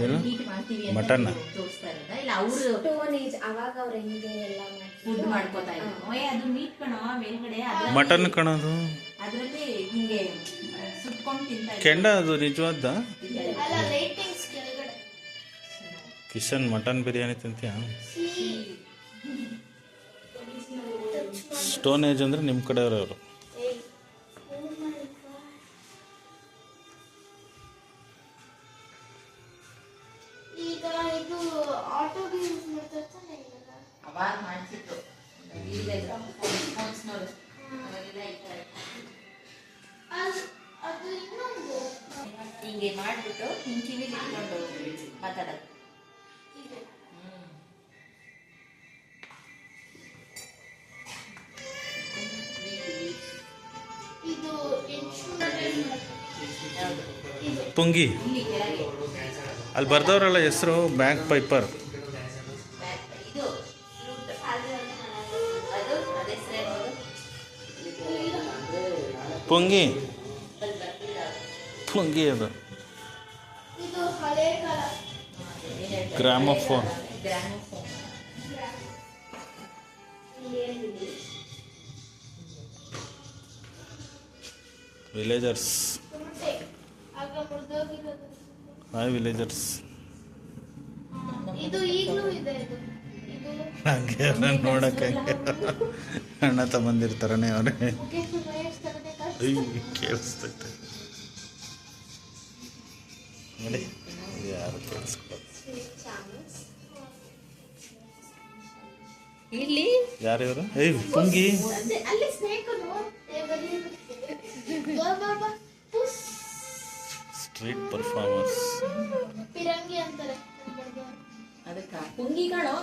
ಏನು? Mutton mutton ಕಣದು. ಕೆಂಡ ಅದು ನಿಜವಾದ? ಕಿಶನ್ ಮಟನ್ ಬಿರಿಯಾನಿ ತಿಂತೀಯ? ಸ್ಟೋನ್ ಏಜ್ ಅಂದ್ರೆ ನಿಮ್ಮ ಕಡೆಯವ್ರು ಇದು ಆಟೋ ಯೂಸ್ ಮಾಡ್ತಾರೆ ಅವಾಗ ಮಾಡ್ತಿತ್ತು. ಫೋನ್ಸ್ನವ್ರು ಅವಾಗೆಲ್ಲ ಥರ ಅದು ಇನ್ನೊಂದು. ಹಿಂಗೆ ಮಾಡ್ಬಿಟ್ಟು ಹಿಂಗೆ ಕಿವಿಲಿ ಇಟ್ಕೊಂಡು ಮಾತಾಡೋದು ಪೊಂಗಿ ಇದು ಇನ್ಶೂರೆನ್ಸ್ ಪುಂಗಿ ಇಲ್ಲಿ ಕೆಳಗೆ. ಅಲ್ಲಿ ಬರ್ದವರಲ್ಲ ಹೆಸರು ಬ್ಯಾಂಕ್ ಪೈಪರ್ ಪೊಂಗಿ. ಪೊಂಗಿ ಅದು. ಗ್ರಾಮಫೋನ್ ವಿಲೇಜರ್ಸ್ ಹಾಯ್ ವಿಲೇಜರ್ಸ್ ಇದು ಈಗಲೂ ಇದೆ ಇದು. ಇದು ಹಂಗೆ ನೋಡಕ್ಕೆ. ಅಣ್ಣ ತಮ್ಮಂದಿರ್ತಾರನೇ ಅವರೇ. ಕೇಳಿಸ್ತೈತೆ. ನೋಡಿ ಯಾರು ಕೇಳಿಸ್ಕೊಳ್ಳೋದು ಇಲ್ಲಿ? ಯಾರು ಇವರು? ಏಯ್ ಪುಂಗಿ. ಸ್ಟ್ರೀಟ್ ಪರ್ಫಾರ್ಮರ್ಸ್ ಅದಕ್ಕೆ ಅಂತಾರೆ ಅದಕ್ಕ ಪುಂಗಿಗಳು.